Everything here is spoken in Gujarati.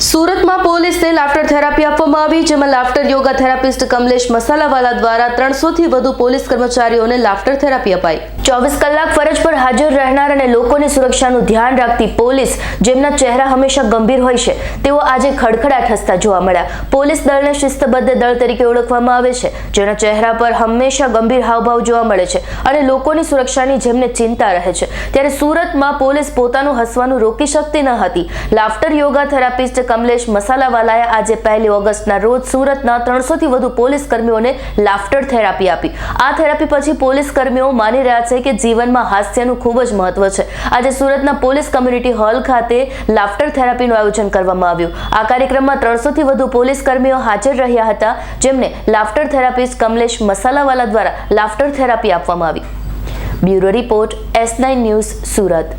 સુરતમાં પોલીસને લાફ્ટર થેરાપી આપવામાં આવી, જેમાં laughter yoga therapist Kamlesh Masalawala દ્વારા ત્રણસોથી વધુ પોલીસ કર્મચારીઓને લાફ્ટર થેરાપી અપાઈ. ચોવીસ કલાક ફરજ પર હાજર રહેનાર અને લોકોની સુરક્ષાનું ધ્યાન રાખતી પોલીસ જેમના ચહેરા હંમેશા ગંભીર હોય છે, તેઓ આજે ખડખડાટ હસતા જોવા મળ્યા. પોલીસ દળને શિસ્તબદ્ધ દળ તરીકે ઓળખવામાં આવે છે, જેના ચહેરા પર હંમેશા ગંભીર હાવભાવ જોવા મળે છે અને લોકોની સુરક્ષાની જેમને ચિંતા રહે છે. ત્યારે સુરતમાં પોલીસ પોતાનું હસવાનું રોકી શકતી ન હતી. લાફ્ટર યોગા થેરાપિસ્ટ કમલેશ મસાલાવાલાએ આજે પહેલી ઓગસ્ટના રોજ સુરતના ત્રણસોથી વધુ પોલીસ કર્મીઓને લાફ્ટર થેરાપી આપી. આ થેરાપી પછી પોલીસ કર્મીઓ માની રહ્યા છે કે જીવનમાં હાસ્યનું ખૂબ જ મહત્વ છે. આજે સુરતના પોલીસ કમ્યુનિટી હોલ ખાતે લાફ્ટર થેરાપીનું આયોજન કરવામાં આવ્યું. આ કાર્યક્રમમાં ત્રણસોથી વધુ પોલીસ કર્મીઓ હાજર રહ્યા હતા, જેમને લાફ્ટર થેરાપિસ્ટ કમલેશ મસાલાવાલા દ્વારા લાફ્ટર થેરાપી આપવામાં આવી. Bureau report S nine news Surat.